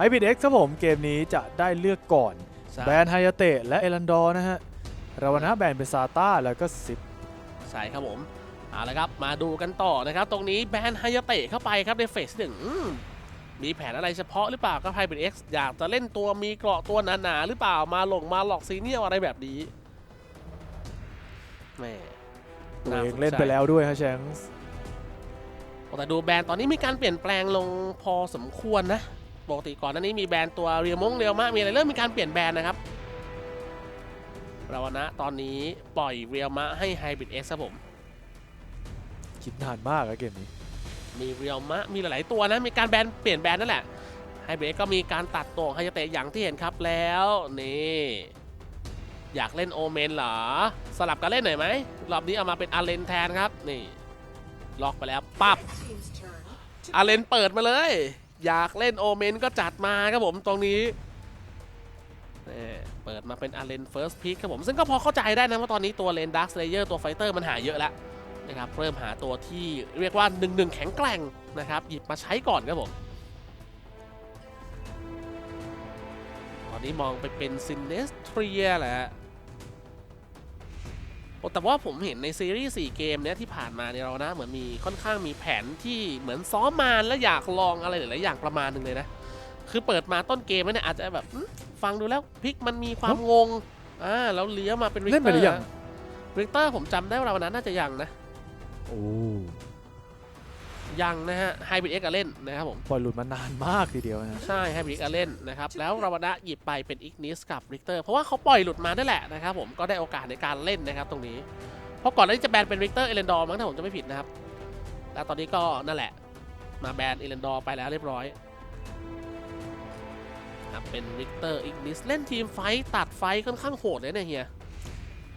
ไฮบิดเอ็กซ์ครับผมเกมนี้จะได้เลือกก่อนใช่แบนไฮยาเตะและเอรันดอร์นะฮะราวนะแบนเป็นซาต้าแล้วก็ซิปใช่ครับผมเอาละครับมาดูกันต่อนะครับ ตรงนี้แบนไฮยาเตะเข้าไปครับในเฟสหนึ่งอืมมีแผนอะไรเฉพาะหรือเปล่าก็ไฮเป็น X อยากจะเล่นตัวมีเกราะตัวหนาๆหรือเปล่ามาหลงมาหลอกซีเนียลอะไรแบบนี้แหม่ตัวเองาสนเล่นใจไปแล้วด้วยฮะแชงส์แต่ดูแบรนด์ตอนนี้มีการเปลี่ยนแปลงลงพอสมควรนะ ปกติก่อนหน้านี้มีแบรนด์ตัวเรียมงเรียวมากมีอะไรเริ่มมีการเปลี่ยนแบรนด์นะครับเรานะตอนนี้ปล่อยเรียมะให้ไฮบริดเอ็กซ์ครับผม คิดนานมากอะเกมนี้ มีเรียลมะมีหลาย ๆ ตัวนะ มีการแบนเปลี่ยนแบรนด์นั่นแหละไฮเบรกก็มีการตัดตัวของไฮยาเตะอย่างที่เห็นครับแล้วนี่อยากเล่นโอเมนเหรอ สลับกันเล่นหน่อยไหมรอบนี้เอามาเป็นอาเลนแทนครับ นี่ ล็อกไปแล้วปับอาเลนเปิดมาเลย อยากเล่นโอเมนก็จัดมาครับผมตรงนี้นี่เปิดมาเป็นอาเลนเฟิร์สพิกครับผม ซึ่งก็พอเข้าใจได้นะว่าตอนนี้ตัวเลนดักสเลเยอร์ตัวไฟเตอร์มันหาเยอะแล้วนะครับเริ่มหาตัวที่เรียกว่า1นึแข็งแกร่งนะครับหยิบมาใช้ก่อนครับผมตอนนี้มองไปเป็นซินเนสเทรียแหละ แต่ว่าผมเห็นในซีรีส์4เกมเนี้ยที่ผ่านมาเนี่ยเรานะเหมือนมีค่อนข้างมีแผนที่เหมือนซ้อมมาแล้วอยากลองอะไรหลายๆอย่างประมาณหนึ่งเลยนะ คือเปิดมาต้นเกมแล้วเนี่ยอาจจะแบบอืมฟังดูแล้วพลิกมันมีความงงอ่าแล้วเลี้ยวมาเป็นริกเล่นเตไปอหรือร์ยังริกเตอร์ผมจำได้ว่าเราวันนั้นน่าจะยังนะโอ้ ยังนะฮะไฮบริดเอ็กเล่นนะครับผม ปล่อยหลุดมานานมากทีเดียวนะ ใช่ไฮบริดเอ็กเล่นนะครับ แล้วราวนะหยิบไปเป็นอิกนิสกับริกเตอร์เพราะว่าเขาปล่อยหลุดมาได้แหละนะครับผมก็ได้โอกาสในการเล่นนะครับตรงนี้ เพราะก่อนหน้านี้จะแบนเป็นริกเตอร์เอเลนดอร์มั้งถ้าผมจะไม่ผิดนะครับแล้วตอนนี้ก็นั่นแหละ มาแบนเอเลนดอร์ไปแล้วเรียบร้อยครับเป็นริกเตอร์อิกนิสเล่นทีมไฟท์ตัดไฟท์ค่อนข้างโหดเลยเนี่ยเฮีย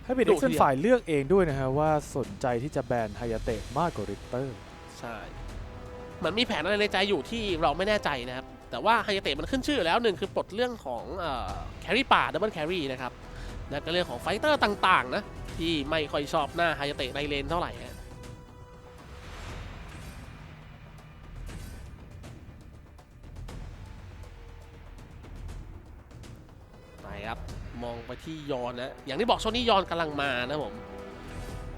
ไฮบิดเอ็กซ์เป็นฝ่ายเลือกเองด้วยนะฮะว่าสนใจที่จะแบนไฮยาเตะมากกว่าริกเตอร์ ใช่ เหมือนมีแผนอะไรในใจอยู่ที่เราไม่แน่ใจนะครับ แต่ว่าไฮยเตะมันขึ้นชื่อแล้วหนึ่งคือปลดเรื่องของแครี่ป่าดับเบิลแครี่นะครับแล้วก็เรื่องของไฟเตอร์ต่างๆนะที่ไม่ค่อยชอบหน้าไฮยเตะในเลนเท่าไหร่ฮะครับมองไปที่ยอนนะอย่างที่บอกช่วงนี้ยอนกำลังมานะผม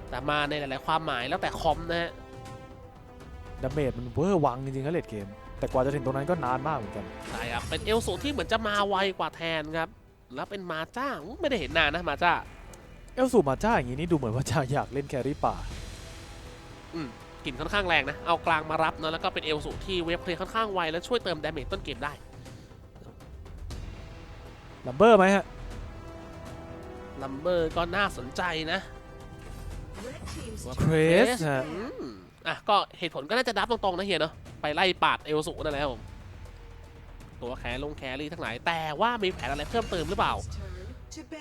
แต่มาในหลาย ๆ ความหมายแล้วแต่คอมนะฮะ ดาเมจมันเวอร์วังจริงๆครับเลดเกม แต่กว่าจะถึงตรงนั้นก็นานมากเหมือนกัน ใช่ครับ เป็นเอลสูที่เหมือนจะมาไวกว่าแทนครับ แล้วเป็นมาจ้าอู้ไม่ได้เห็นนานนะมาจ้า เอลสูมาจ้าอย่างนี้นี่ดูเหมือนว่าจะอยากเล่นแครี่ป่ากลิ่นค่อนข้างแรงนะ เอากลางมารับนะแล้วก็เป็นเอลสูที่เวฟเพลย์ค่อนข้างไวและช่วยเติมดาเมจต้นเกมได้ลัมเบอร์ไหมฮะลัมเบอร์ก็น่าสนใจนะเครสฮะ อืมอะก็เหตุผลก็น่าจะดับตรงๆนะเฮียเนาะไปไล่ปาดเอลสูนั่นแหละครับผมตัวแคร์ลงแครี่ทั้งหลายแต่ว่ามีแผนอะไรเพิ่มเติมหรือเปล่า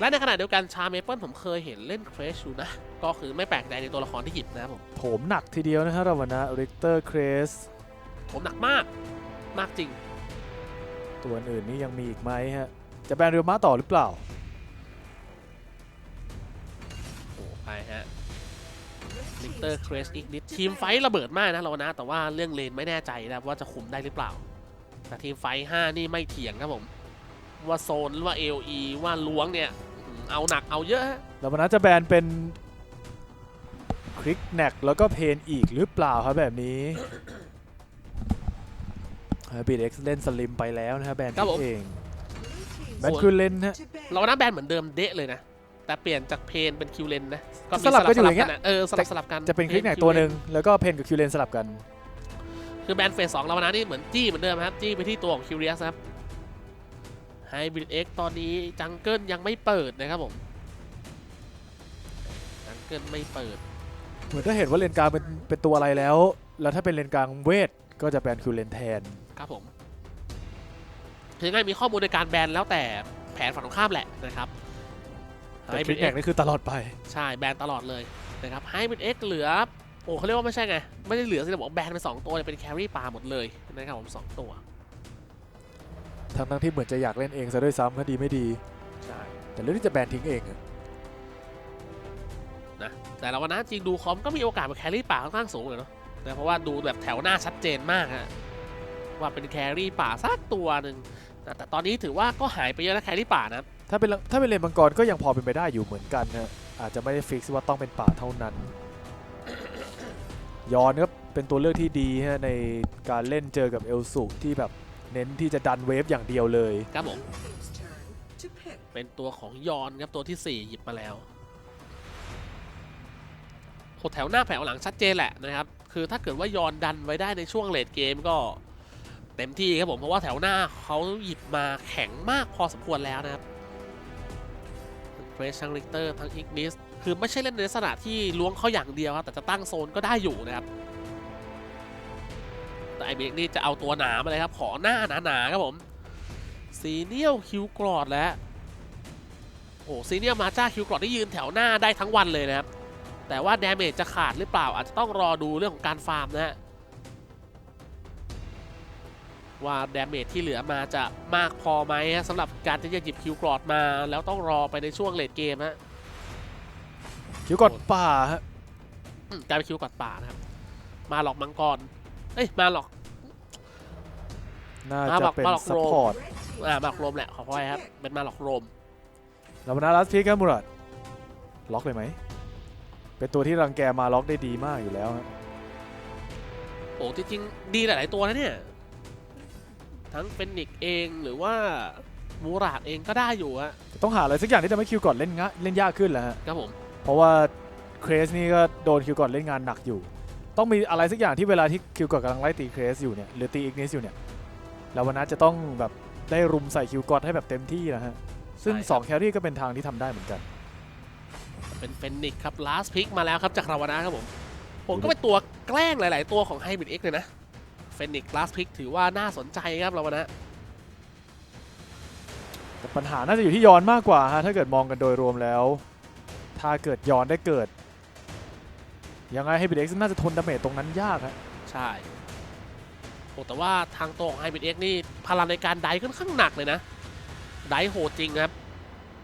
และในขณะเดียวกันชาเมเปิลผมเคยเห็นเล่นเครชอยู่นะ ก็คือไม่แปลกใจในตัวละครที่หยิบนะครับผมโถมหนักทีเดียวนะฮะราวนะริกเตอร์เครสผมหนักมากมากจริง ตัวอื่นนี่ยังมีอีกไหมฮะ จะแบนเรียวมาต่อหรือเปล่าโอ้ไปฮะ ลิกเตอร์เครสอีกนิดทีมไฟท์ระเบิดมากนะเรานะ แต่ว่าเรื่องเลนไม่แน่ใจนะว่าจะคุมได้หรือเปล่า แต่ทีมไฟท์5นี่ไม่เถียงครับผม ว่าโซนหรือว่า LE ว่าล้วงเนี่ยอืมเอาหนักเอาเยอะฮะแล้ววันนั้นจะแบนเป็นคลิกแนกแล้วก็เพนอีกหรือเปล่าครับแบบนี้บีดเอ็กซ์เล่นสลิมไปแล้วนะฮะแบนครับผมเองแบนคือเล่นฮะเรานะแบนเหมือนเดิมเดะเลยนะ แต่เปลี่ยนจากเพนเป็นคิวเลนนะมีสลับกันอยู่อย่างเงี้ยนะเออสลับสลับกันจะเป็นคลิกแนกพตัวห Q นึ่งแล้วก็เพนกับคิวเลนสลับกัน คือแบนเฟสสองเรานะนี่เหมือนจี้เหมือนเดิมครับจี้ไปที่ตัวของคิวเรียสครับไฮบริดเอ็กตอนนี้จังเกิลยังไม่เปิดนะครับผมจังเกิลไม่เปิด เหมือนถ้าเห็นว่าเลนกลางเป็นเป็นตัวอะไรแล้ว แล้วถ้าเป็นเลนกลางเวทก็จะแบนคิวเลนแทนครับผมคือง่ายมีข้อมูลในการแบนแล้วแต่แผนฝั่งตรงข้ามแหละนะครับ แต่ไฮคบลิริกดแนเอ็กกนี่คือตลอดไป ใช่แบนตลอดเลยนะครับไฮบริดเอ็กเหลือ โอ้เขาเรียกว่าไม่ใช่ไง ไม่ได้เหลือสิแต่บอกแบนไปสองตัวเนี่ยเป็นแครี่ปลาหมดเลยนะครับผมสองตัวทั้งทั้งๆที่เหมือนจะอยากเล่นเองซะด้วยซ้ำถ้าดีไม่ดี ใช่ แต่เรื่องที่จะแบนทิ้งเองอะนะแต่เราวันนั้นจริงดูคอมก็มีโอกาสเป็นแครี่ป่าค่อนข้างสูงเลยเนาะนะเพราะว่าดูแบบแถวหน้าชัดเจนมากฮะว่าเป็นแครี่ป่าสักตัวหนึ่งแต่แต่ตอนนี้ถือว่าก็หายไปเยอะนะแครี่ป่านะครับ ถ้าเป็นถ้าเป็นเลนมังกรก็ยังพอเป็นไปได้อยู่เหมือนกันนะอาจจะไม่ได้ฟิกซ์ว่าต้องเป็นป่าเท่านั้นยอนก็เป็นตัวเลือกที่ดีฮะในการเล่นเจอกับเอลสุที่แบบเน้นที่จะดันเวฟอย่างเดียวเลยครับผม It's turn to pick. เป็นตัวของยอนครับตัวที่ 4 หยิบมาแล้วโหแถวหน้าแถวหลังชัดเจนแหละนะครับ คือถ้าเกิดว่ายอนดันไว้ได้ในช่วงเลดเกมก็เต็มที่ครับผมเพราะว่าแถวหน้าเขาหยิบมาแข็งมากพอสมควรแล้วนะครับ เฟรชทั้งลิกเตอร์ทั้งอิกนิสคือไม่ใช่เล่นในลักษณะที่ล้วงเขาอย่างเดียวครับแต่จะตั้งโซนก็ได้อยู่นะครับแต่ไอเบกนี่จะเอาตัวหนามาเลยครับ ขอหน้าหนาๆครับผมซีเนียลคิวกรอดแล้วโอ้ซีเนียลมาจ้าคิวกรอดที่ยืนแถวหน้าได้ทั้งวันเลยนะครับแต่ว่าดาเมจจะขาดหรือเปล่าอาจจะต้องรอดูเรื่องของการฟาร์มนะฮะ ว่าดาเมจที่เหลือมาจะมากพอไหมฮะสำหรับการที่จะหยิบคิวกรอดมา แล้วต้องรอไปในช่วงเลดเกมฮะคิวกอดป่าฮะอืมกลายเป็นคิวกรอดป่านะครับ มาหลอกมังกรเอ้ยมาหลอกน่าอ่าจะบอกเป็นมาหลอกซัพโรพอร์ตอ่ามาหลอกโรมแหละขอพอยครับเป็นมาหลอกโรมแล้วนาลัสพีครับมูรัดล็อกเลยไหมเป็นตัวที่รังแกมาล็อกได้ดีมากอยู่แล้วฮะโอ้จริงๆดีหลาย ๆ ตัวนะเนี่ย ทั้งเฟนิกซ์เองหรือว่ามูราดเองก็ได้อยู่อะต้องหาอะไรสักอย่างที่ทำให้คิวก่อนเล่นงะเล่นยากขึ้นแหล้วฮะครับผมเพราะว่าเครสนี่ก็โดนคิวก่อนเล่นงานหนักอยู่ ต้องมีอะไรสักอย่างที่เวลาที่คิวก่อนกำลังไล่ตีเครสอยู่เนี่ยหรือตีอีกนิสอยู่เนี่ยแล้ววันนั้นจะต้องแบบได้รุมใส่คิวก่อนให้แบบเต็มที่นะฮะซึ่งใช่ครับ2แครี่ก็เป็นทางที่ทำได้เหมือนกัน เป็นเฟนิกซ์ครับลาสพิกมาแล้วครับจากราวนะครับผมผมก็เป็นตัวแกล้งหลาย ๆ ตัวของไฮบริดเอ็กเลยนะ เฟนิกซ์ลาสพิกถือว่าน่าสนใจครับราวนะแต่ปัญหาน่าจะอยู่ที่ยอนมากกว่าฮะถ้าเกิดมองกันโดยรวมแล้ว ถ้าเกิดยอนได้เกิด ยังไงให้บิดเอ็กซ์น่าจะทนดาเมจตรงนั้นยากฮะใช่โอ้แต่ว่าทางตัวของไฮบริดเอ็กนี่พลังในการไดค่อนข้างหนักเลยนะ ไดโหดจริงครับ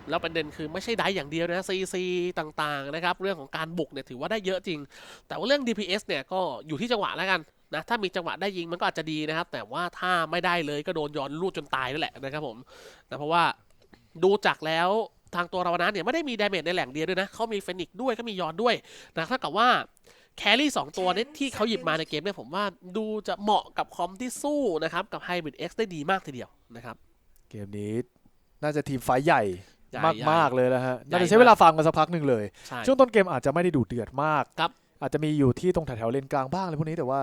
แล้วประเด็นคือไม่ใช่ไดอย่างเดียวนะซีซีต่างๆนะครับ เรื่องของการบุกเนี่ยถือว่าได้เยอะจริง แต่ว่าเรื่อง DPS เนี่ยก็อยู่ที่จังหวะแล้วกัน นะถ้ามีจังหวะได้ยิงมันก็อาจจะดีนะครับ แต่ว่าถ้าไม่ได้เลยก็โดนย้อนลูดจนตายนั่นแหละนะครับผมนะเพราะว่าดูจากแล้วทางตัวราวนะเนี่ยไม่ได้มีดาเมจในแหล่งเดียวด้วยนะเขามีเฟนิกซ์ด้วยก็มียอนด้วยนะเท่ากับว่าแครี่สองตัวนี้ที่เขาหยิบมาในเกมเนี่ยผมว่าดูจะเหมาะกับคอมที่สู้นะครับ กับ Hybrid X ได้ดีมากทีเดียวนะครับ เกมนี้น่าจะทีมไฟท์ใหญ่ใหญ่มากใหญ่มากๆเลยนะฮะใหญ่น่าจะใช้เวลาฟังกันสักพักหนึ่งเลยใช่ช่วงต้นเกมอาจจะไม่ได้ดูเดือดมากครับอาจจะมีอยู่ที่ตรงแถวๆเลนกลางบ้างอะไรพวกนี้แต่ว่า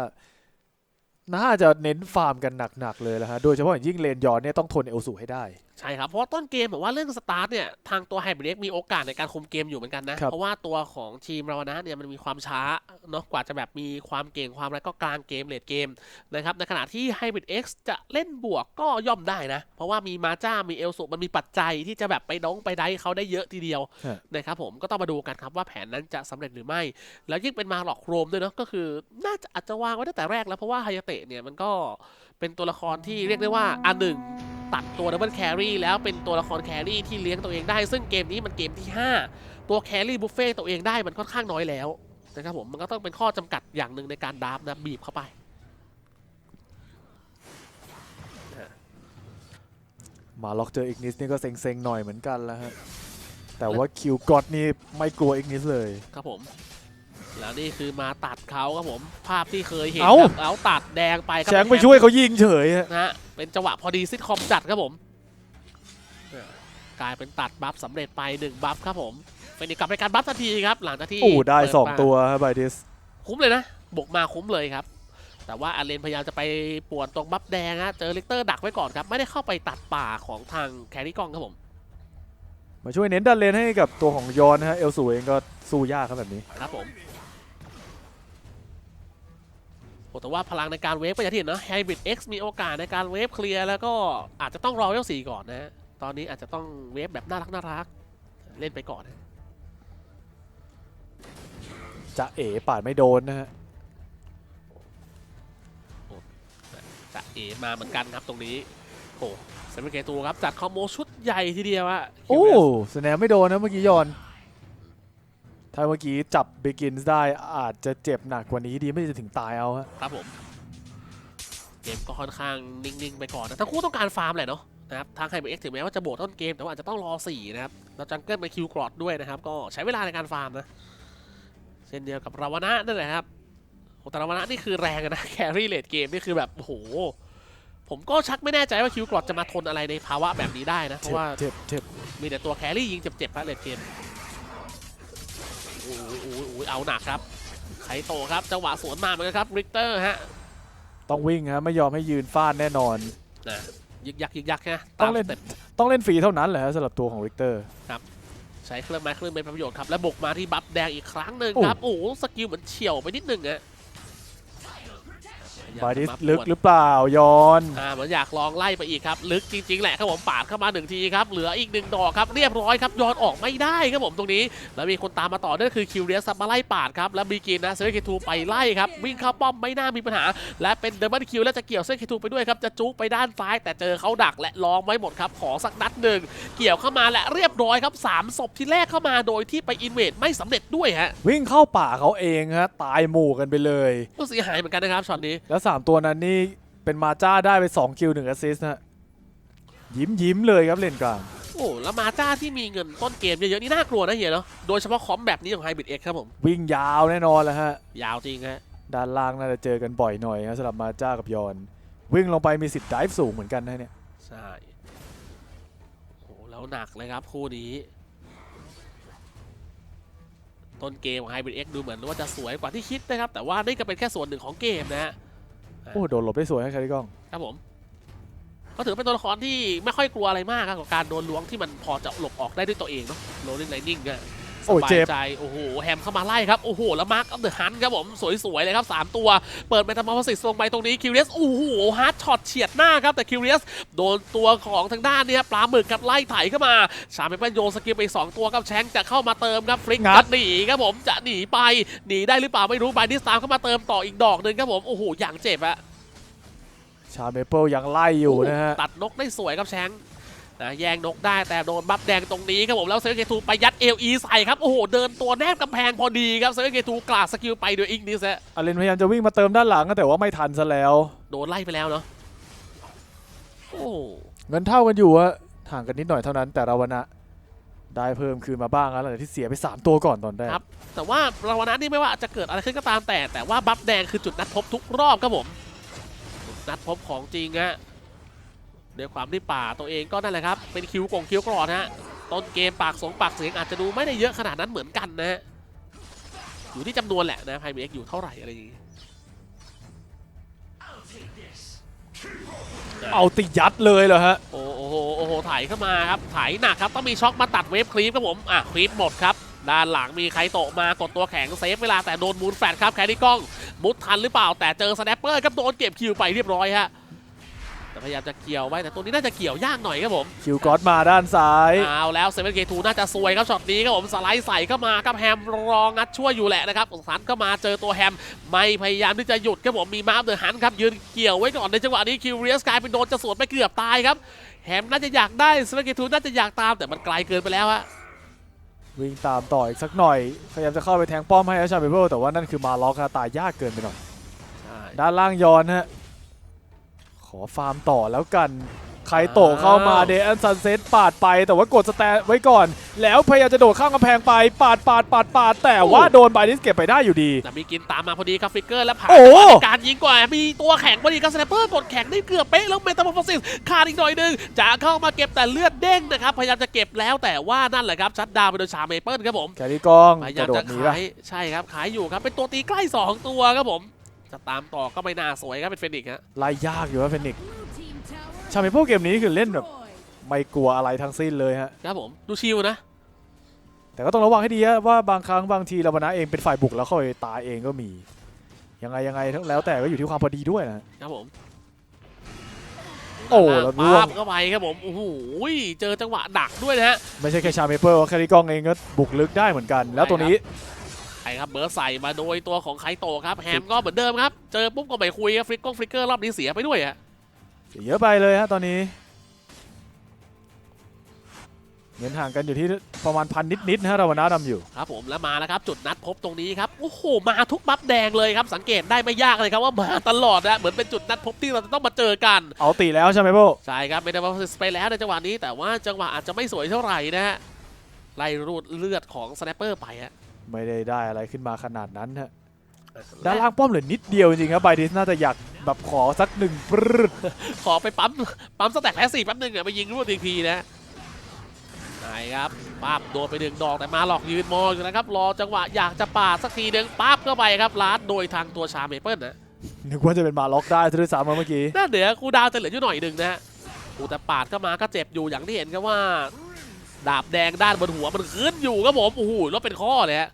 น่าจะเน้นฟาร์มกันหนักๆเลยล่ะฮะ โดยเฉพาะอย่างยิ่งเลนยอนเนี่ยต้องทนเอลสูให้ได้ ใช่ครับเพราะว่าต้นเกมผมว่าเรื่องสตาร์ทเนี่ยทางตัวไฮบริดมีโอกาสในการคุมเกมอยู่เหมือนกันนะครับเพราะว่าตัวของทีมราวนะเนี่ยมันมีความช้าเนาะกว่าจะแบบมีความเก่งความอะไรก็กลางเกมเลดเกมนะครับในขณะที่ Hybrid X จะเล่นบวกก็ย่อมได้นะ เพราะว่ามีมาจ้ามีเอลสุมันมีปัจจัยที่จะแบบไปน้องไปได้เขาได้เยอะทีเดียวฮะนะครับผมก็ต้องมาดูกันครับว่าแผนนั้นจะสำเร็จหรือไม่ แล้วยิ่งเป็นมาหลอกโรมด้วยเนาะก็คือน่าจะอาจจะวางไว้ตั้งแต่แรกแล้วเพราะว่าไฮยาเตะเนี่ยมันก็เป็นตัวละครที่เรียกได้ว่าอันหนึ่ง ตัดตัวดับเบิลแครี่แล้วเป็นตัวละครแครี่ที่เลี้ยงตัวเองได้ ซึ่งเกมนี้มันเกมที่ 5 ตัวแครี่บุฟเฟ่ตัวเองได้มันค่อนข้างน้อยแล้วนะครับผมมันก็ต้องเป็นข้อจำกัดอย่างหนึ่งในการดราฟต์นะบีบเข้าไปมาล็อกเจออีกนิสนี่ก็เซ็งๆหน่อยเหมือนกันแล้วฮะแต่ว่าคิวกอดนี่ไม่กลัวอีกนิสเลยครับผม แล้วนี่คือมาตัดเขาครับผม ภาพที่เคยเห็นเอ้าครับแล้วตัดแดงไปครับแชงไปช่วยเขายิงเฉยฮะนะฮะเป็นจังหวะพอดีซิทคอมจัดครับผมอ่ากลายเป็นตัดบัฟสำเร็จไปหนึ่งบัฟครับผมเป็นอีกกลับในการบัฟทันทีครับหลังจากที่โอ้ได้ เปิสองมาตัวครับไบดิส คุ้มเลยนะบุกมาคุ้มเลยครับ แต่ว่าอาเลนพยายามจะไปป่วนตรงบัฟแดงนะเจอลิกเตอร์ดักไว้ก่อนครับ ไม่ได้เข้าไปตัดป่าของทางแครี่กล้องครับผมมาช่วยเน้นดันเลนให้กับตัวของยอนนะฮะ เอลสูเองก็สู้ยากครับแบบนี้ ครับผม โอ้แต่ว่าพลังในการเวฟก็อย่างที่เห็นนะไฮบริด X มีโอกาสในการเวฟเคลียร์แล้วก็อาจจะต้องรอเวลสี่ก่อนนะฮะตอนนี้อาจจะต้องเวฟแบบน่ารักน่ารักเล่นไปก่อนนะจะเอ๋ปาดไม่โดนนะฮะจะเอมาเหมือนกันครับตรงนี้โอ้เซมิเกตูครับจัดคอมโบชุดใหญ่ทีเดียวอะโอ้ QS สแนมไม่โดนนะเมื่อกี้ยอน ถ้าเมื่อกี้จับเบกินส์ได้อาจจะเจ็บหนักกว่านี้ดีไม่จะถึงตายเอาฮะครับผม เกมก็ค่อนข้างนิ่งๆไปก่อนนะทั้งคู่ต้องการฟาร์มแหละเนาะนะครับทางไฮเบอร์เอ็กถึงแม้ว่าจะโบกต้นเกมแต่ว่าอาจจะต้องรอ4นะครับแล้วจังเกิลไปคิวกรอดด้วยนะครับ ก็ใช้เวลาในการฟาร์มนะเช่นเดียวกับราวนะนั่นแหละครับโอ้แต่ราวนะนี่คือแรงอะนะแครี่เลดเกมนี่คือแบบโอ้โหผมก็ชักไม่แน่ใจว่าคิวกรอดจะมาทนอะไรในภาวะแบบนี้ได้นะเพเจ็ราะบว่าเจ็บเจ็บมีแต่ตัวแครี่ยิงเจ็บๆครับเลดเกมโอ้ยโอ้ยโอ้ยเอาหนักครับ ไคโตครับจังหวะสวนมาเหมือนกันครับริกเตอร์ฮะต้องวิ่งฮะไม่ยอมให้ยืนฟาดแน่นอน นะยึกยักยึกยักนะต้องเล่นตามสต็ปต้องเล่นฟรีเท่านั้นแหละฮะสำหรับตัวของวิกเตอร์ ใช้เครื่องไม้เครื่องเป็นประโยชน์ครับ และบุกมาที่บัฟแดงอีกครั้งหนึ่งครับ โอ้โหสกิลเหมือนเฉียวไปนิดหนึ่งอะ บาดิสมาลึกปวดหรือเปล่ายอนอ่าเหมือนอยากลองไล่ไปอีกครับ ลึกจริงๆแหละครับผมปาดเข้ามาหนึ่งทีครับ เหลืออีกหนึ่งดอกครับเรียบร้อยครับยอนออกไม่ได้ครับผมตรงนี้ แล้วมีคนตามมาต่อนั่นคือคิวเรียสมาไล่ปาดครับแล้วบีกินนะเซอร์เคทูไปไล่ครับวิ่งเข้าป้อมไม่น่ามีปัญหา และเป็นเดบันคิวแล้วจะเกี่ยวเซอร์เคทูไปด้วยครับจะจุกไปด้านซ้าย แต่เจอเขาดักและลองไว้หมดครับขอสักนัดหนึ่งเกี่ยวเข้ามาและเรียบร้อยครับสามศพที่แรกเข้ามาโดยที่ไปอินเวดไม่สำเร็จด้วยฮะวิ่งเข้าป่าเขาเองฮะตายหมู่กันไปเลยก็เสียหายเหมือนกันนะครับช็อตนี้แล้ว3 ตัวนั้นนี่เป็นมาจ้าได้ไป 2 คิว1แอสซิสต์นะยิ้มยิ้มเลยครับเลนกลางโอ้แล้วมาจ้าที่มีเงินต้นเกมเยอะๆนี่น่ากลัวนะเฮียเนาะโดยเฉพาะคอมแบบนี้ของไฮบริดเอ็กครับผม วิ่งยาวแน่นอนแล้วฮะ ยาวจริงฮะ ด้านล่างน่าจะเจอกันบ่อยหน่อยนะสำหรับมาจ้ากับยอน วิ่งลงไปมีสิทธิ์ดิฟสูงเหมือนกันนะเนี่ย ใช่โอ้แล้วหนักเลยครับคู่นี้ ต้นเกมของไฮบริดเอ็กดูเหมือนว่าจะสวยกว่าที่คิดนะครับ แต่ว่านี่ก็เป็นแค่ส่วนหนึ่งของเกมนะฮะ โอ้โดนหลบได้สวยให้ใครที่กล้อง ครับผมก็ถือเป็นตัวละครที่ไม่ค่อยกลัวอะไรมากครับกับการโดนล้วงที่มันพอจะหลบออกได้ด้วยตัวเองเนาะโรลลิ่งไลนิ่งอะ สโอ้ยบาเจ็ยบ ใจโอ้โหแฮมเข้ามาไล่ครับโอ้โหแล้วมาร์คอัพเดอะฮันครับผมสวยๆเลยครับ3ตัวเปิดเมตามาฟอสิสลงไปตรงนี้คิวเรียสโอ้โหฮาร์ดช็อตเฉียดหน้าครับแต่คิวเรียสโดนตัวของทางด้านเนี่ยปลาหมึกกับไล่ไถเข้ามาชาเมเปิลโยนสกิลไปอีกสองตัวครับแชงค์จะเข้ามาเติมครับฟลิกงัจะดหนีครับผมจะหนีไปหนีได้หรือเปล่าไม่รู้บายดิสตามเข้ามาเติมต่ออีกดอกหนึ่งครับผมโอ้โหอย่างเจ็บอะชาเมเปิลยังไล่อยู่นะฮะ ตัดนกได้สวยครับแชงค์ นะแย่งนกได้แต่โดนบัฟแดงตรงนี้ครับผมแล้วเซอร์เกทูไปยัดเอลีใส่ครับโอ้โหเดินตัวแนบกำแพงพอดีครับเซอร์เกทูกลาดสกิลไปโดยอิงนิสฮะอเลนพยายามจะวิ่งมาเติมด้านหลังแต่ว่าไม่ทันซะแล้ว โดนไล่ไปแล้วเนาะโอ้เงินเท่ากันอยู่อะห่างกันนิดหน่อยเท่านั้นแต่ราวนะได้เพิ่มคืนมาบ้างแล้วหลังจากที่เสียไป 3 ตัวก่อนตอนแรกแต่ว่ารางวัลนั้นนี่ไม่ว่าจะเกิดอะไรขึ้นก็ตามแต่ แต่ว่าบัฟแดงคือจุดนัดพบทุกรอบครับผมจุดนัดพบของจริงฮะ ด้วยความที่ป่าตัวเองก็นั่นแหละครับ เป็นคิวกงคิวกรอดฮะต้นเกมปากสงปากเสียงอาจจะดูไม่ได้เยอะขนาดนั้นเหมือนกันนะฮะอยู่ที่จำนวนแหละนะไพเมกอยู่เท่าไหร่อะไรอย่างงี้เอาติยัดเลยเหรอฮะโอ้โอ้โหโอ้โหถ่ายเข้ามาครับถ่ายหนักครับต้องมีช็อคมาตัดเวฟคลีปครับผมอะคลีปหมดครับด้านหลังมีใครโตะมากดตัวแข็งเซฟเวลาแต่โดนมูนแฟลชครับแครี่กล้องมุดทันหรือเปล่าแต่เจอสแนปเปอร์ครับโดนเก็บคิวไปเรียบร้อยฮะ แต่พยายามจะเกี่ยวไว้แต่ตัวนี้น่าจะเกี่ยวยากหน่อยครับผมคิวกอตมาด้านซ้ายเอาแล้วเซเว่นเคทูน่าจะซวยครับช็อตนี้ครับผมสไลด์ใส่เข้ามาครับแฮมรองงัดช่วยอยู่แหละนะครับสันเข้ามาเจอตัวแฮมไม่พยายามที่จะหยุดครับผมมีมาร์คเดอะฮันครับยืนเกี่ยวไว้ก่อนในจังหวะนี้คิวเรียสกลายเป็นโดนจะสวนไปเกือบตายครับแฮมน่าจะอยากได้เซเว่นเคทูน่าจะอยากตามแต่มันไกลเกินไปแล้วฮะวิ่งตามต่ออีกสักหน่อยพยายามจะเข้าไปแทงป้อมให้อาชาเมเปิลแต่ว่านั่นคือมาล็อกฮะตายยากเกินไปหน่อยใช่ด้านล่างยอนฮะ ขอฟาร์มต่อแล้วกัน ใครโตะเข้ามาอ้าวเดอันซันเซ็ตปาดไปแต่ว่ากดสแตนไว้ก่อน แล้วพยายามจะโดดข้ามกำแพงไป ปาดปาดปาดปาดแต่ว่าโดนไบดิสเก็บไปได้อยู่ดี แต่มีกินตามมาพอดีครับฟิกเกอร์และผ่านโอ้ในการยิงกว่ามีตัวแข็งพอดีครับสแนปเปอร์กดแข็งได้เกือบเป๊ะแล้วเมตาโมฟอสิสขาดอีกหน่อยหนึงจะเข้ามาเก็บแต่เลือดเด้งนะครับพยายามจะเก็บแล้วแต่ว่านั่นแหละครับชัดดาวน์ไปโดยชาเมเปิลครับผมแครี่กองพยากยาระมโดจะดหนีขาไปยใช่ครับขายอยู่ครับเป็นตัวตีใกล้สองตัวครับผม จะตามต่อก็ไม่น่าสวยครับเป็นเฟนิกซ์ฮะไล่ยากอยู่ว่าเฟนิก Blue team tower ชาเมเปิลเกมนี้คือเล่นแบบ destroyed. ไม่กลัวอะไรทั้งสิ้นเลยฮะครับผมดูชิวนะ แต่ก็ต้องระวังให้ดีฮะว่าบางครั้งบางทีเราบนะเองเป็นฝ่ายบุกแล้วเข้าไปตายเองก็มี ยังไงยังไงทั้งแล้วแต่ก็อยู่ที่ความพอดีด้วยนะครับผมโอ้แล้วร่วงปาบเข้าไปครับผมโอ้โหเจอจังหวะดักด้วยนะฮะไม่ใช่แค่ชาเมเปิลว่าแครี่กองเองก็บุกลึกได้เหมือนกัน แล้วตัวนี้ ไอ้ครับเบอร์ใส่มาโดยตัวของไคโตะครับ แฮมก็เหมือนเดิมครับ เจอปุ๊บก็ไม่คุยครับฟลิกกงฟลิกเกอร์รอบนี้เสียไปด้วยอะเสียเยอะไปเลยฮะตอนนี้เงินห่างกันอยู่ที่ประมาณพันนิดๆนะฮะราวนะนำอยู่ครับผมแล้วมาแล้วครับจุดนัดพบตรงนี้ครับโอ้โหมาทุกบัฟแดงเลยครับสังเกตได้ไม่ยากเลยครับว่ามาตลอดนะเหมือนเป็นจุดนัดพบที่เราจะต้องมาเจอกัน เอาตีแล้วใช่ไหมโบใช่ครับไม่ได้ว่าไปแล้วในจังหวะนี้แต่ว่าจังหวะอาจจะไม่สวยเท่าไหร่นะฮะไล่รูดเลือดของสแนปเปอร์ไปฮะ ไม่ได้ได้อะไรขึ้นมาขนาดนั้นฮะด้านล่างป้อมเหลือนิดเดียวจริงๆครับไบดิสน่าจะอยากแบบขอสักหนึ่งปรึดขอไปปั๊มปั๊มสแต็กแพสซีฟแป๊บนึงอะไปยิงรูดอีกทีนะไหนครับปั๊บโดนไปหนึ่งดอกแต่มาหลอกยืนมองอยู่นะครับ รอจังหวะอยากจะปาดสักทีหนึ่งปั๊บเข้าไปครับลาดโดยทางตัวชาเมเปิลนะนึกว่าจะเป็นมาล็อกได้ซะด้วยซ้ำเมื่อกี้น่าเดี๋ยวครูดาวจะเหลืออยู่หน่อยหนึ่งนะฮะกูแต่ปาดเข้ามาก็เจ็บอยู่อย่างที่เห็นครับว่า ดาบแดงด้านบนหัวมันขึ้นอยู่ครับผมโอ้โหแล้วเป็นข้อเลยฮะ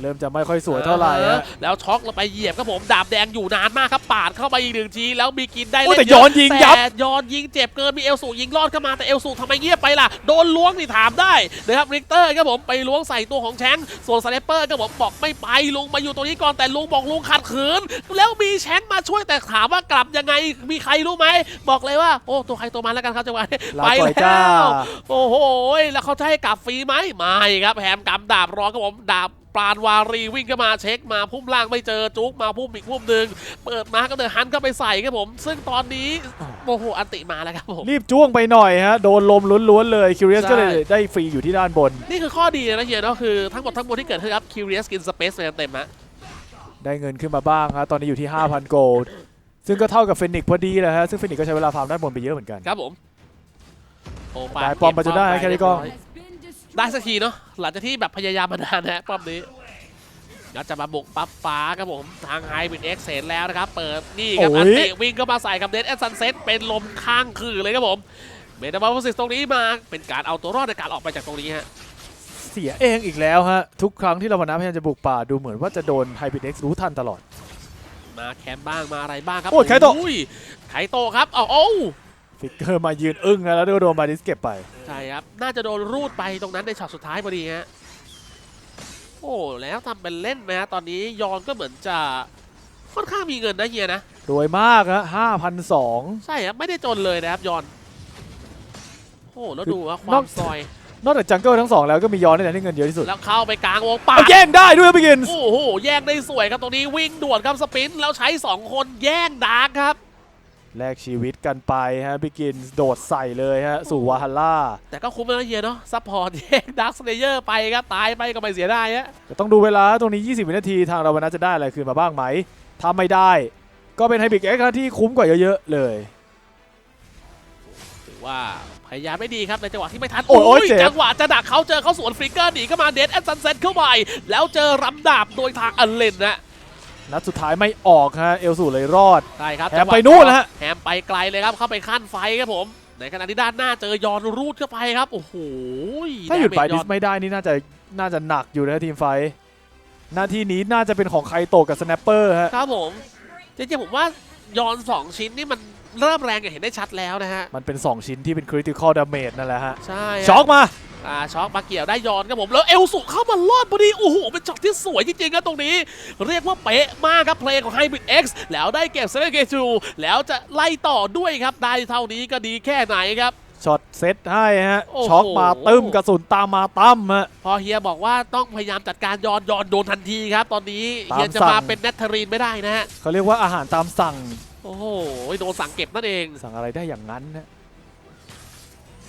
เริ่มจะไม่ค่อยสวยเท่าไหร่ฮะแล้วช็อกลงไปเหยียบครับผมดาบแดงอยู่นานมากครับปาดเข้าไปอีกหนึ่งทีแล้วมีกินได้โอ้เล่นแต่เะย้อนยิงยับแต่ย้อนยิงเจ็บเกินมีเอลสูยิงรอดเข้ามาแต่เอลสูทำไมเงียบไปล่ะโดนล้วงนี่ถามได้นะครับริกเตอร์ครับผมไปล้วงใส่ตัวของแชงค์ส่วนสไนเปอร์ครับผมบอกไม่ไปลุงมาอยู่ตรงนี้ก่อนแต่ลุงบอกลุงขัดขืน แล้วมีแชงค์มาช่วยแต่ถามว่ากลับยังไงมีใครรู้ไหมบอกเลยว่าโอ้ตัวใครตัวมันแล้วกันครับจังหวะนี้ลาไปก่อยจ้าแล้วโอ้โหแล้วเขาจะให้กลับฟรีไหมไม่ครับแฮมกำดาบรอครับผมดาบ ปราณวารีวิ่งเข้ามาเช็คมาพุ่มล่างไม่เจอจุกมาพุ่มอีกพุ่มหนึ่งเปิดมาก็เดินฮันเข้าไปใส่ครับผม ซึ่งตอนนี้โอ้โหอันติมาแล้วครับผมรีบจ้วงไปหน่อยฮะโดนลมล้วนๆเลยคิวเรียสใช่ก็เลยได้ฟรีอยู่ที่ด้านบน นี่คือข้อดีนะเฮียเนาะคือทั้งหมดทั้งมวลที่เกิดขึ้นครับ Curious Skin Space เต็มๆฮะได้เงินขึ้นมาบ้างฮะตอนนี้อยู่ที่ 5,000 โกลด์ซึ่งก็เท่ากับเฟนิกซ์พอดีเลยฮะซึ่งเฟนิกซ์ก็ใช้เวลาฟาร์มด้านบนไปเยอะเหมือนกันครับผมโอ้ได้ป้อมมาจนได้แค่นี้ก็ ได้สักทีเนาะหลังจากที่แบบพยายามมานานนะป้อมนี้แล้วจะมาบุกปั๊บฟ้าครับผมทางไฮบิดเอ็กเห็นแล้วนะครับ เปิดนี่ครับโอ้อัยนเตะวิ่งเข้ามาใส่กับเดนแอสซันเซ็ตเป็นลมข้างคือเลยครับผมเมตาบอลซิสตรงนี้มาเป็นการเอาตัวรอดในการออกไปจากตรงนี้ฮะเสียเองอีกแล้วฮะ ทุกครั้งที่เราวนะพยายามจะบุกป่าดูเหมือนว่าจะโดนไฮบิดเอ็กซ์รู้ทันตลอด มาแคมป์บ้างมาอะไรบ้างครับโอ้ยไคโตะยไคโตะครับเอาโอ้า ฟิกเกอร์มายืนอึ้งแล้วก็โดนบาดิสเก็บไป ใช่ครับ น่าจะโดนรูดไปตรงนั้นในช็อตสุดท้ายพอดีฮะ โอ้แล้วทำเป็นเล่นนะฮะตอนนี้ยอนก็เหมือนจะค่อนข้างมีเงินนะเฮียนะ รวยมากฮะ5,002ใช่ครับ ไม่ได้จนเลยนะครับยอน โอ้แล้วดูว่าคนวาอกมซอย นอกจากจังเกิลทั้งสองแล้วก็มียอนนี่แหละที่เงินเยอะที่สุด แล้วเข้าไปกลางวงป่าเอาแย่งได้ด้วยบิกินส์โอ้โห แย่งได้สวยครับตรงนี้วิ่งด่วนครับสปรินต์แล้วใช้ 2 คนแย่งดาร์กครับ แลกชีวิตกันไปฮะบิกินส์โดดใส่เลยฮะ สู่วาฮัลล่า แต่ก็คุ้มแล้วนะเฮียเนาะซัพพอร์ตแย่งดาร์กสเลเยอร์ไปครับ ตายไปก็ไม่เสียได้ฮะแต่ต้องดูเวลาตรงนี้ 20 วินาทีทางเราวนะจะได้อะไรคืนมาบ้างไหมถ้าไม่ได้ ก็เป็นไฮบิกเอ็กซ์ที่คุ้มกว่าเยอะ ๆ เลยถือว่าพยายามไม่ดีครับในจังหวะที่ไม่ทัน โอ้ยโอ้ยเจ็บจังหวะจะดักเขาเจอเขาสวนฟริกเกอร์หนีเข้ามาเดดแอนซันเซ็ตเข้าไปแล้วเจอรำดาบโดยทางอันเลนนะ นัดสุดท้ายไม่ออกฮะเอลสูเลยรอด ใช่ครับแฮมจังหวะไปนู่นแล้วฮะ แฮมไปไกลเลยครับเข้าไปขั้นไฟครับผม ในขณะที่ด้านหน้าเจอยอนรูดเข้าไปครับ โอ้โหถ้าหยุดเมไบจดิสไม่ได้นี่น่าจะน่าจะหนักอยู่นะทีมไฟท์หน้าที่นี้น่าจะเป็นของไคโตะกับสแนปเปอร์ฮะ ครับผมจริงๆผมว่ายอนสองชิ้นนี่มันเริ่มแรงอย่างเห็นได้ชัดแล้วนะฮะ มันเป็น 2 ชิ้นที่เป็นคริติคอลดาเมจนั่นแหละฮะ ใช่ฮะช็อกมา อ่าช็อกมาเกี่ยวได้ยอนครับผมแล้วเอลสุเข้ามารอดพอดีโอ้โหเป็นช็อตที่สวยจริงๆครับตรงนี้ เรียกว่าเป๊ะมากครับเพลงของ Hybrid X แล้วได้เก็บเซเว่นเกจูแล้วจะไล่ต่อด้วยครับได้เท่านี้ก็ดีแค่ไหนครับช็อตเซตให้ฮะโอ้โหช็อกมาตึมกระสุนตามมาตั้มฮะ พอเฮียบอกว่าต้องพยายามจัดการยอนยอนโดนทันทีครับ ตอนนี้ตามเฮียจะสั่งมาเป็นเนทเทอรีนไม่ได้นะฮะเขาเรียกว่าอาหารตามสั่ง โอ้โหโดนสั่งเก็บนั่นเอง สั่งอะไรได้อย่างนั้นนะ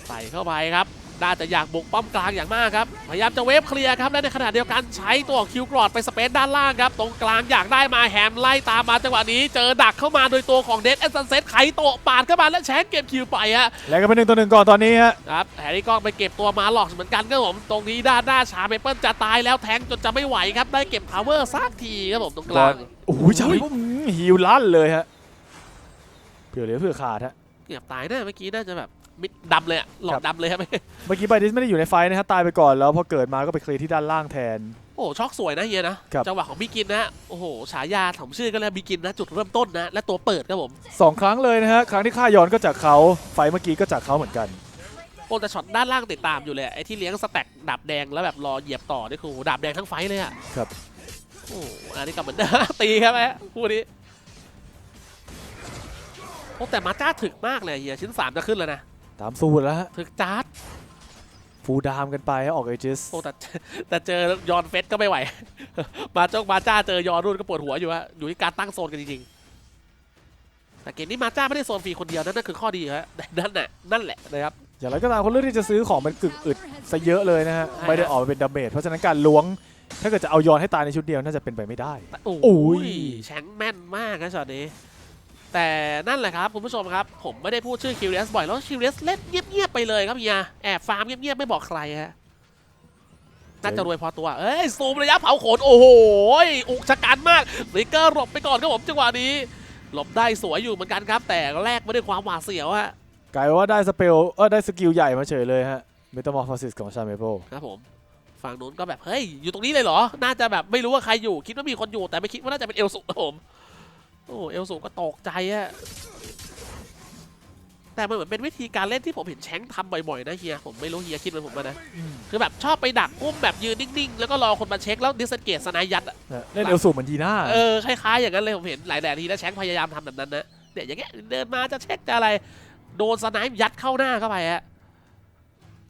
ใส่เข้าไปครับ น่าจะอยากบุกป้อมกลางอย่างมากครับ พยายามจะเวฟเคลียร์ครับ และในขณะเดียวกันใช้ตัวคิวกรอดไปสเปซด้านล่างครับ ตรงกลางอยากได้มาแฮมไล่ตามมาจังหวะนี้ เจอดักเข้ามาโดยตัวของเดดแอนซันเซ็ตไขโตะปาดเข้ามาและแชงเก็บคิวไปฮะแล้วก็เป็นหนึ่งต่อหนึ่งก่อนตอนนี้ฮะครับแฮร์รี่กล้องไปเก็บตัวมาหลอกเหมือนกันครับผมตรงนี้ด้านหน้าชาเมเปิลจะตายแล้วแทงจนจะไม่ไหวครับได้เก็บพาวเวอร์ซักทีครับผมตรงกลางโอ้โหใช่ปุ๊บอื้อฮิวลั่นเลยฮะเผื่อเหลือเผื่อขาดฮะเกือบตายนะเมื่อกี้น่าจะแบบ มิดดำเลยอะหลอครัดบดำเลยครับ เมื่อกี้ไบดิสไม่ได้อยู่ในไฟท์นะฮะตายไปก่อนแล้วพอเกิดมาก็ไปเคลียร์ที่ด้านล่างแทน โอ้ช็อกสวยนะเฮียนะครับ จังหวะของบิกินนะโอ้โหฉายาของชื่อก็แล้วบิกินนะ จุดเริ่มต้นนะ และตัวเปิดครับผม สองครั้งเลยนะฮะครั้งที่ฆ่ายอนก็จากเขาไฟท์เมื่อกี้ก็จากเขาเหมือนกัน โอ้แต่ช็อตด้านล่างติดตามอยู่เลยอะไอ้ที่เลี้ยงสแต็กดาบแดงแล้วแบบรอเหยียบต่อนี่คือโอ้โหดาบแดงทั้งไฟท์เลยอะครับ โอ้อันนี้ก็เหมือนตีครับแม่คู่นี้โอ้แต่มาจ้าถึกมากเลยเฮียชิ้นสามจะขึ้นแล้วนะ ตามสูตรแล้วฮะถึกจ้าดฟฟูลดามกันไปฮะออกเอจิสโอ้แต่แต่เจอยอนเฟสก็ไม่ไหว มาจ้องมาจ้าเจอยอนรุ่นก็ปวดหัวอยู่ฮะอยู่ที่การตั้งโซนกันจริงๆแต่เกมนี้มาจ้าไม่ได้โซนฟรีคนเดียวนั่นนั่นคือข้อดีฮะนั่นน่ะนั่นแหละนะครับอย่างไรก็ตามเขาเลือกที่จะซื้อของเป็นกึ่งอึดซะเยอะเลยนะฮะใช่ไม่ได้ออกมาเป็นดาเมจเพราะฉะนั้นการล้วงถ้าเกิดจะเอายอนให้ตายในชุดเดียวน่าจะเป็นไปไม่ได้แต่โอ้โอ้ยยแชงแม่นมากนะช็อตนี้ แต่นั่นแหละครับคุณผู้ชมครับ ผมไม่ได้พูดชื่อคิวเรสบ่อย แล้วคิวเรสเล่นเงียบๆไปเลยครับเฮียแอบฟาร์มเงียบๆไม่บอกใครฮะน่าจะรวยพอตัว เอ้ยซูมระยะเผาขน โอ้โห อุกชะกันมากลิกเกอร์หลบไปก่อนครับผมจังหวะนี้ หลบได้สวยอยู่เหมือนกันครับ แต่แลกไม่ด้วยความหวาดเสียวฮะกลายเป็นว่าได้สเปลเออได้สกิลใหญ่มาเฉยเลยฮะเมตามอร์ฟอสิสของชาเมโปครับผมฝั่งนู้นก็แบบ เฮ้ย อยู่ตรงนี้เลยเหรอ น่าจะแบบไม่รู้ว่าใครอยู่ คิดว่ามีคนอยู่แต่ไม่คิดว่าน่าจะเป็นเอลสุครับผม โอ้เอลสุก็ตกใจอะแต่มันเหมือนเป็นวิธีการเล่นที่ผมเห็นแชงค์ทำบ่อยๆนะเฮียผมไม่รู้เฮียคิดเหมือนผมไหมนะคือแบบชอบไปดักกุ้มแบบยืนนิ่งๆ แล้วก็รอคนมาเช็คแล้วดิสเกตสไนยัดอะนะเล่นเอลสูเหมือนดีน่าเออคล้ายๆอย่างนั้นเลยผมเห็นหลายๆทีแล้วแชงค์พยายามทำแบบนั้นนะเนี่ยอย่างเงี้ยเดินมาจะเช็คจะอะไรโดนสไนป์ยัดเข้าหน้าเข้าไปฮะ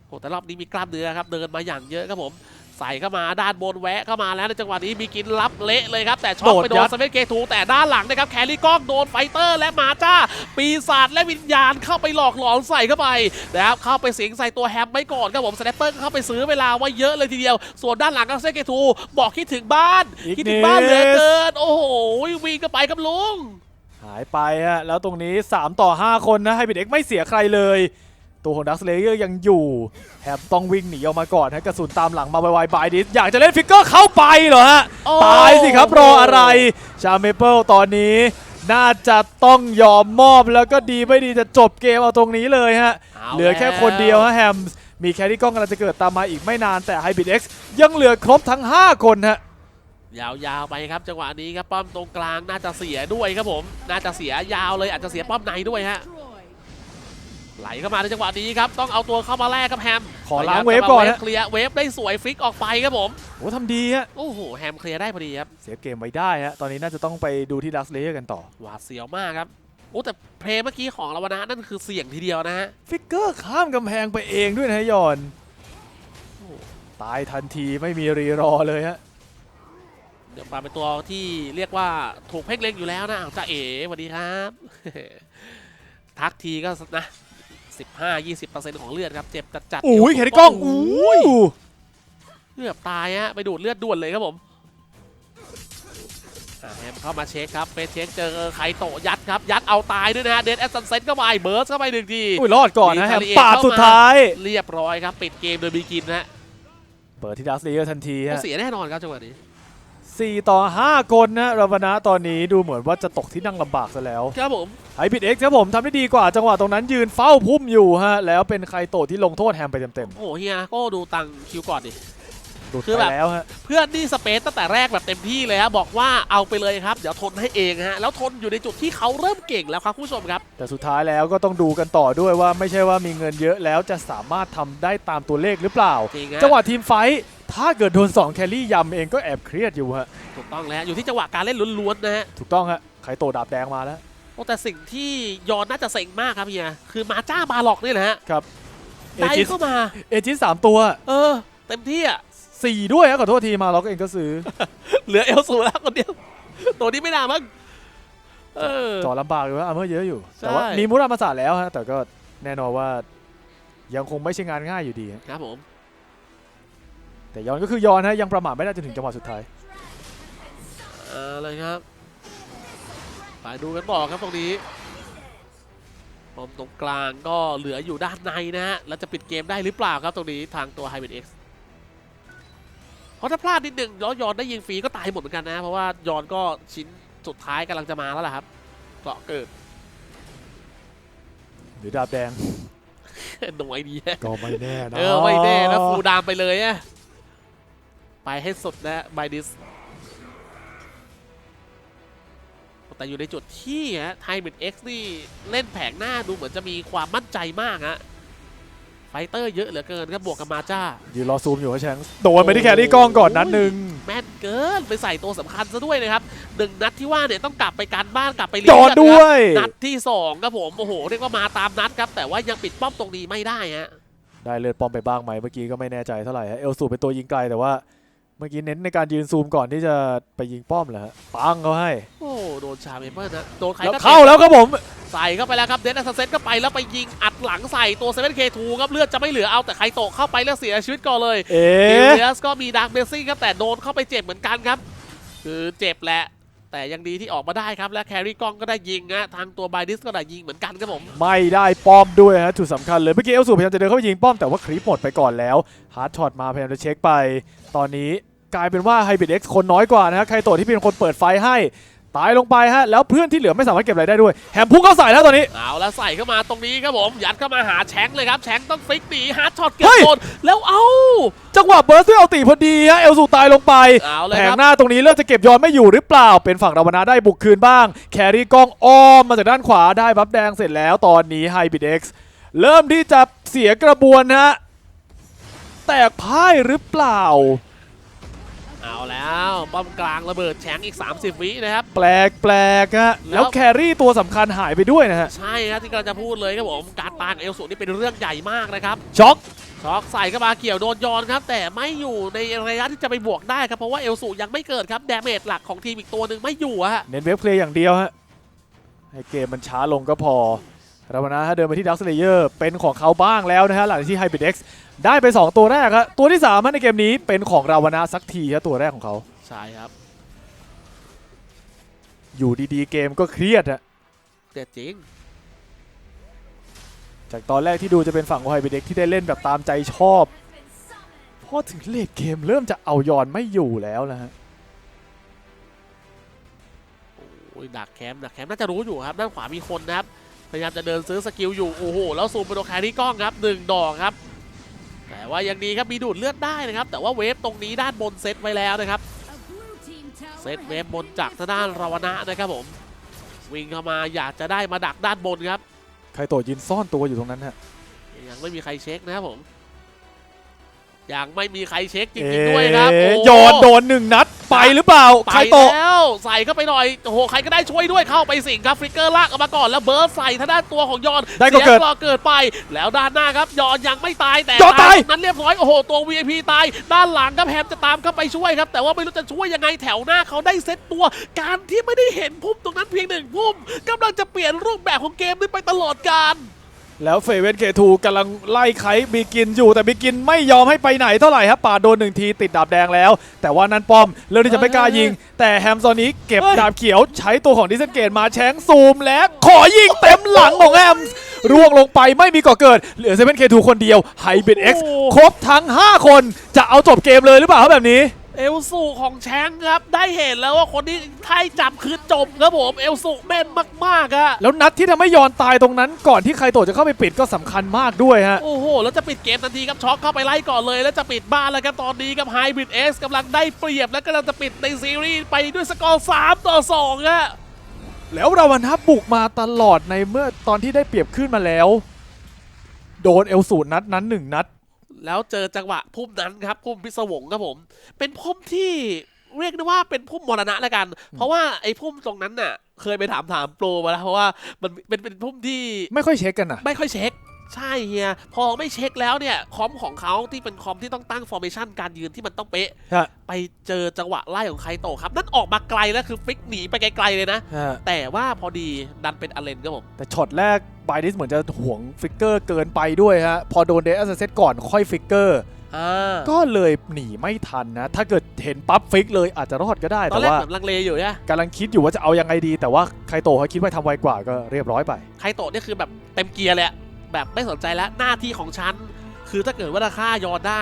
โอ้แต่รอบนี้มีกล้ามเนื้อครับเดินมาอย่างเยอะครับผม ใส่เข้ามาด้านบนแวะเข้ามาแล้วในจังหวะนี้มีกินรับเละเลยครับ แต่ช็อตไปโดนสเปนเกทูแต่ด้านหลังนะครับแครี่กล้องโดนไฟเตอร์และมาจ้า ปีศาจและวิญญาณเข้าไปหลอกหลอนใส่เข้าไปนะครับเข้าไปสิงใส่ตัวแฮมไว้ก่อนครับผมสแนปเปอร์ก็เข้าไปซื้อเวลาไว้เยอะเลยทีเดียว ส่วนด้านหลังก็เซนเกทูบอกคิดถึงบ้านคิดถึงบ้านเหลือเกินโอ้โหวิ่งก็ไปครับลุงหายไปฮะแล้วตรงนี้ 3 ต่อ 5 คนนะไฮบิดเอ็กไม่เสียใครเลย ตัวของดักสเลเยอร์ยังอยู่แฮมต้องวิ่งหนีออกมาก่อนฮะกระสุนตามหลังมาไวๆบายดิสอยากจะเล่นฟิกเกอร์เข้าไปเหรอฮะ โอ้ ตายสิครับรออะไร ชาเมเปิลตอนนี้ น่าจะต้องยอมมอบแล้วก็ดีไม่ดีจะจบเกมเอาตรงนี้เลยฮะาเหลือแค่คนเดียวฮะแฮมส์มีแครี่กล้องกำลังจะเกิดตามมาอีกไม่นานแต่ไฮบิดเอ็กยังเหลือครบทั้ง 5 คนฮะ ยาวๆไปครับจังหวะนี้ครับป้อมตรงกลางน่าจะเสียด้วยครับผม น่าจะเสียยาวเลยอาจจะเสียป้อมในด้วยฮะ ไหลเข้ามาในจังหวะนี้ครับ ต้องเอาตัวเข้ามาแลกครับแฮมขอล้างเวฟก่อนพยายามฮะจะมาเวฟเคลียร์เวฟได้สวยฟลิกออกไปครับผม โอ้ทำดีฮะโอ้โห แฮมเคลียร์ได้พอดีครับเซฟเกมไว้ได้ฮะตอนนี้น่าจะต้องไปดูที่ดักสเลเยอร์กันต่อ หวาดเสียวมากครับโอ้แต่เพลย์เมื่อกี้ของลาวนะนั่นคือเสี่ยงทีเดียวนะฮะ ฟิกเกอร์ข้ามกำแพงไปเองด้วยนะฮะยอน โอ้ ตายทันทีไม่มีรีรอเลยฮะ เดี๋ยวมาเป็นตัวที่เรียกว่าถูกเพ่งเล็งอยู่แล้วนะอ้าวจ้าเอ๋สวัสดีครับ ทักทีก็นะ 15-20%ของเลือดครับ เจ็บจัดๆอุ้ยเดี๋วแครี่กล้องโอุ้ยเกือบตายฮะไปดูดเลือดด่วนเลยครับผมอะแฮมเข้ามาเช็คครับเฟสเช็คเจอไคโตะยัดครับ ยัดเอาตายด้วยนะฮะเดนแอสซันเซ็ตเข้าไปเบิร์สเข้าไปหนึ่งทีอุ้ยรอดก่อนนะมีแฮมทาริเอทปาดเข้ามาสุดท้าย เรียบร้อยครับ ปิดเกมโดยบีกินนะฮะเปิดที่ดักสเลเยอร์ทันทีก็ฮะเสียแน่นอนครับจังหวะนี้ สี่ต่อ 5 คนนะราวนะตอนนี้ดูเหมือนว่าจะตกที่นั่งลำบากซะแล้วครับผมไฮบิดเอ็กซ์ครับผมทำได้ดีกว่าจังหวะตรงนั้นยืนเฝ้าพุ่มอยู่ฮะแล้วเป็นใครโตะที่ลงโทษแฮมไปเต็มโอ้โหเฮียก็ดูตังคิวก่อนดิๆหลุดคือไปแบบแล้วฮะเพื่อนนี่สเปซตั้งแต่แรกแบบเต็มที่เลยฮะบอกว่าเอาไปเลยครับ เดี๋ยวทนให้เองฮะแล้วทนอยู่ในจุดที่เขาเริ่มเก่งแล้วครับคุณผู้ชมครับ แต่สุดท้ายแล้วก็ต้องดูกันต่อด้วยว่าไม่ใช่ว่ามีเงินเยอะแล้วจะสามารถทำได้ตามตัวเลขหรือเปล่าจริงฮะจังหวะทีมไฟท์ ถ้าเกิดโดน 2 แครี่ยำเองก็แอบเครียดอยู่ฮะ ถูกต้องแล้วอยู่ที่จังหวะการเล่นล้วนๆนะฮะถูกต้องฮะใครโตดาบแดงมาแล้ว โอ้แต่สิ่งที่ยอนน่าจะเซ็งมากครับเฮียคือมาจ้าบาล็อกนี่แหละฮะครับ เอได้จิสเข้ามา เอจิสสามตัวเออ เต็มที่อะ สี่ด้วยฮะขอโทษทีมาล็อกเองก็ซื้อ เหลือเอลสูแล้วคนเดียว ตัวนี้ไม่น่ามั้งเออจอลำบากอยู่ว่าอาร์เมอร์เยอะอยู่ ใช่ แต่ว่ามีมุรามาสาแล้วฮะแต่ก็แน่นอนว่ายังคงไม่ใช่งานง่ายอยู่ดีฮะ ครับผม แต่ยอนก็คือยอนฮะยังประมาทไม่ได้จนถึงจังหวะสุดท้ายเอาเลยครับไปดูกันต่อครับตรงนี้ปอมตรงกลางก็เหลืออยู่ด้านในนะฮะแล้วจะปิดเกมได้หรือเปล่าครับตรงนี้ทางตัว h y b r i d X เพราะถ้าพลาดนิดหนึ่งแล้วยอนได้ยิงฟรีก็ตายหมดเหมือนกันนะ เพราะว่ายอนก็ชิ้นสุดท้ายกำลังจะมาแล้วล่ะครับเกาะเกิดหรือดาบแดงหน่วยดีก็ไม่แน่นะเออไม่แน่นะฟูลดามไปเลยอะ ไปให้สุดนะไบดิสแต่อยู่ในจุดที่ฮะไทยเม็ดเอ็กซ์นี่เล่นแผงหน้าดูเหมือนจะมีความมั่นใจมากฮะไฟเตอร์เยอะเหลือเกินครับบวกกับมาจ้ายืนรอซูมอยู่ฮะแชงโดนไปที่แครี่กล้องก่อนนัดหนึ่งแม่นเกินไปใส่ตัวสำคัญซะด้วยนะครับหนึ่งนัดที่ว่าเนี่ยต้องกลับไปการบ้านกลับไปเรียจนอดด้วยนัดที่สองครับผมโอ้โหเรียกว่ามาตามนัดครับแต่ว่ายังปิดป้อมตรงนี้ไม่ได้ฮะได้เลือดป้อมไปบ้างไหมเมื่อกี้ก็ไม่แน่ใจเท่าไหร่ฮะเอลสูเป็นตัวยิงไกลแต่ว่า เมื่อกี้เน้นในการยืนซูมก่อนที่จะไปยิงป้อมแหละฮะปังเขาให้ โอ้โดนชาเมเปิลนะโดนใครแล้วก็เข้าแล้วครับผม ใส่เข้าไปแล้วครับเดนอัสเซนก็ไปแล้วไปยิงอัดหลังใส่ตัว 7K2 ครับเลือดจะไม่เหลือเอาแต่ใครโตะเข้าไปแล้วเสียชีวิตก่อนเลยเอ๊เอะเลียสก็มีดาร์กเบสซิ่งครับแต่โดนเข้าไปเจ็บเหมือนกันครับ คือเจ็บแหละแต่ยังดีที่ออกมาได้ครับและแครี่กล้องก็ได้ยิงนะทางตัวไบดิสก็ได้ยิงเหมือนกันครับผม ไม่ได้ป้อมด้วยฮะจุดสำคัญเลยเมื่อกี้เอลสูพยายามจะเดินเข้าไปยิงป้อมแต่ว่าคลิปหมดไปก่อนแล้วฮาร์ดช็อตมาพยายามจะเช็คไป ตอนนี้ กลายเป็นว่าไฮบิดเอ็กซ์คนน้อยกว่านะฮะใครตัวที่เป็นคนเปิดไฟให้ตายลงไปฮะแล้วเพื่อนที่เหลือไม่สามารถเก็บอะไรได้ด้วยแฮมพุ่งเข้าใส่แล้วตอนนี้ เอาแล้วใส่เข้ามาตรงนี้ครับผม ยัดเข้ามาหาแชงค์เลยครับแชงค์ต้องฟิกหนีฮาร์ดช็อตเก็บเฮ้ย โดนแล้วเอ้าจังหวะเบิร์สด้วยเอาตีพอดีฮะเอลสูตายลงไปเอาเลยแผคงรับ หน้าตรงนี้เริ่มจะเก็บยอนไม่อยู่หรือเปล่า เป็นฝั่งราวนาได้บุกคืนบ้าง แครี่กล้องอ้อมมาจากด้านขวาได้บัฟแดงเสร็จแล้วตอนนี้ไฮบิดเอ็กซ์เริ่มที่จะเสียกระบวนฮะแตกพ่ายหรือเปล่า เอาแล้วป้อมกลางระเบิดแชงค์อีก 30 วินะครับ แปลกแปลกฮะแล้แล้ววแครี่ตัวสำคัญหายไปด้วยนะฮะ ใช่ครับที่กำลังจะพูดเลยครับผมการตายของเอลสูนี่เป็นเรื่องใหญ่มากนะครับช็อกช็อกใส่เข้ามาเกี่ยวโดนยอนครับ แต่ไม่อยู่ในระยะที่จะไปบวกได้ครับ เพราะว่าเอลสูยังไม่เกิดครับ แดเมจหลักของทีมอีกตัวหนึ่งไม่อยู่อะฮะเน้นเวฟเพลย์อย่างเดียวฮะให้เกมมันช้าลงก็พอ ราวนาฮะเดินไปที่ดักสเลเยอร์เป็นของเขาบ้างแล้วนะฮะหลังจากที่ไฮบิดเอ็กซ์ได้ไป 2 ตัวแรกครับตัวที่3ฮะในเกมนี้เป็นของราวนาสักทีฮะตัวแรกของเขาใช่ครับ อยู่ดีๆเกมก็เครียดฮะเด็ดจริง จากตอนแรกที่ดูจะเป็นฝั่งของไฮบิเด็กที่ได้เล่นแบบตามใจชอบพอถึงเลดเกมเริ่มจะเอายอนไม่อยู่แล้วนะฮะโอ้ยดักแคมป์ดักแคมป์น่าจะรู้อยู่ครับด้านขวามีคนนะครับ พยายามจะเดินซื้อสกิลอยู่โอ้โหแล้วซูมไปตรงแครี่กล้องครับหนึ่งดอกครับ แต่ว่ายังดีครับมีดูดเลือดได้นะครับ แต่ว่าเวฟตรงนี้ด้านบนเซตไว้แล้วนะครับเซตเวฟบนจากทางด้านราวนะนะครับผมวิ่งเข้ามาอยากจะได้มาดักด้านบนครับใครโตยืนซ่อนตัวอยู่ตรงนั้นฮะยังไม่มีใครเช็คนะครับผมยังไม่มีใครเช็คจเอ๊ริงๆด้วยครับะโอ้ยอนโดนหนึ่งนัด ไปหรือเปล่าไปใครโตแล้วใส่เข้าไปหน่อยโอ้โหใครก็ได้ช่วยด้วยเข้าไปสิงครับฟลิกเกอร์ลากออกมาก่อนแล้วเบิร์ดใส่ทางด้านตัวของยอนได้ก็เกิดสียงรอเกิดไป แล้วด้านหน้าครับยอนยังไม่ตายแต่ยอนตายตรงนั้นเรียบร้อยโอ้โหตัว VIP ตาย ด้านหลังครับแฮมจะตามเข้าไปช่วยครับ แต่ว่าไม่รู้จะช่วยยังไงแถวหน้าเขาได้เซตตัว การที่ไม่ได้เห็นพุ่มตรงนั้นเพียงหนึ่งพุ่มกำลังจะเปลี่ยนรูปแบบของเกมนี้ไปตลอดกาล แล้วเฟเวนเคทูกำลังไล่ไคบิกินอยู่แต่บิกินไม่ยอมให้ไปไหนเท่าไหร่ครับป่าดโดนหนึ่งทีติดดาบแดงแล้ว แต่ว่านั้นป้อมเริ่มที่จะไม่กล้ายิง แต่แฮมซอนนี้เก็บเฮ้ยดาบเขียวใช้ตัวของดิสเกตมาแชงซูมและขอยิงเต็มหลังของแฮมร่วงลงไปไม่มีก่อเกิด เหลือเซเว่นเคทูคนเดียวไฮบิดเอ็กซ์ครบทั้ง 5 คนจะเอาจบเกมเลยหรือเปล่าครับแบบนี้ เอลสูของแชงค์ครับได้เห็นแล้วว่าคนที่ไทยจับคือจบครับผมเอลสูแม่นมากๆอะแล้วนัดที่ทำให้ยอนตายตรงนั้นก่อนที่ใครโตจะเข้าไปปิดก็สำคัญมากด้วยฮะ โอ้โห แล้วจะปิดเกมทันทีครับช็อกเข้าไปไล่ก่อนเลย แล้วจะปิดบ้านแล้วครับตอนนี้กับไฮบริดเอสกำลังได้เปรียบและกำลังจะปิดในซีรีส์ไปด้วยสกอร์3ต่อ2อะแล้วราวนับบุกมาตลอดในเมื่อตอนที่ได้เปรียบขึ้นมาแล้ว โดนเอลสูตรนัดนั้นหนึ่งนัด แล้วเจอจังหวะพุ่มนั้นครับพุ่มพิศวงครับผม เป็นพุ่มที่เรียกได้ว่าเป็นพุ่มมรณะแล้วกัน เพราะว่าไอ้พุ่มตรงนั้นน่ะ เคยไปถามถามโปรมาแล้วเพราะว่ามันเป็นเป็นพุ่มที่ไม่ค่อยเช็คกันนะไม่ค่อยเช็ค ใช่เฮียพอไม่เช็คแล้วเนี่ยคอมของเขาที่เป็นคอมที่ต้องตั้งฟอร์เมชันการยืนที่มันต้องเป๊ะ ฮะ ไปเจอจังหวะไล่ของไคโตะครับ นั่นออกมาไกลแล้วคือฟิกหนีไปไกลๆเลยนะ ฮะแต่ว่าพอดีดันเป็นอเลนครับผมแต่ช็อตแรกไบดิสเหมือนจะห่วงฟิกเกอร์เกินไปด้วยฮะ พอโดนเดสเซตก่อนค่อยฟิกเกอร์ อ่าก็เลยหนีไม่ทันนะ ถ้าเกิดเห็นปั๊บฟิกเลยอาจจะรอดก็ได้ตอแต่นแรกว่าแบบลังเลอยู่เนี่ยกำลังคิดอยู่ว่าจะเอายังไงดี แต่ว่าไคโตะเขาคิดว่าทำไวกว่าก็เรียบร้อยไป ไคโตะเนี่ยคือแบบเต็มเกียร์เลยอะ แบบไม่สนใจแล้วหน้าที่ของฉัน คือถ้าเกิดว่าราคายอดได้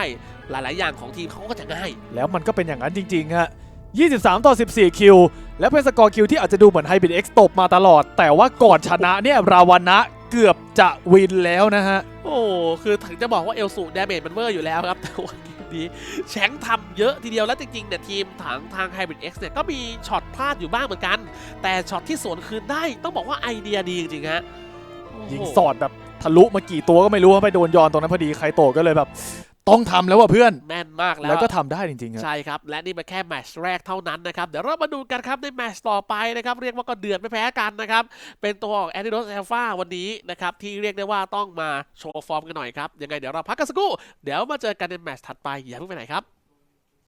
หลาย ๆ อย่างของทีมเขาก็จะง่าย แล้วมันก็เป็นอย่างนั้นจริง ๆ ฮะ 23 ต่อ 14 คิว และเป็นสกอร์คิวที่อาจจะดูเหมือนไฮบิดเอ็กซ์ตบมาตลอด แต่ว่าก่อนชนะเนี่ยราวนะเกือบจะวินแล้วนะฮะ โอ้ คือถึงจะบอกว่าเอลสูดาเมจมันเวอร์อยู่แล้วครับ แต่ว่าเกมนี้แชงค์ทำเยอะทีเดียวแล้วจริง ๆ เนี่ยทีมทางทาง Hybrid X เนี่ยก็มีช็อตพลาดอยู่บ้างเหมือนกัน แต่ช็อตที่สวนคืนได้ต้องบอกว่าไอเดียดีจริงๆฮะโอ้โหยิงสอดแบบ ทะลุมากี่ตัวก็ไม่รู้ว่าไปโดนยอนตรงนั้นพอดีไคโตะก็เลยแบบ ต้องทำแล้วว่ะเพื่อนแม่นมากแล้วแล้วก็ทำได้จริงๆอะใช่ครับ และนี่เป็นแค่แมตช์แรกเท่านั้นนะครับเดี๋ยวเรามาดูกันครับในแมตช์ต่อไปนะครับเรียกว่าก็เดือดไม่แพ้กันนะครับเป็นตัวของแอนติโดสเอลฟาวันนี้นะครับที่เรียกได้ว่าต้องมาโชว์ฟอร์มกันหน่อยครับยังไงเดี๋ยวเราพักกันสักครู่เดี๋ยวมาเจอกันในแมตช์ถัดไปอย่าเพิ่งไปไหนครับ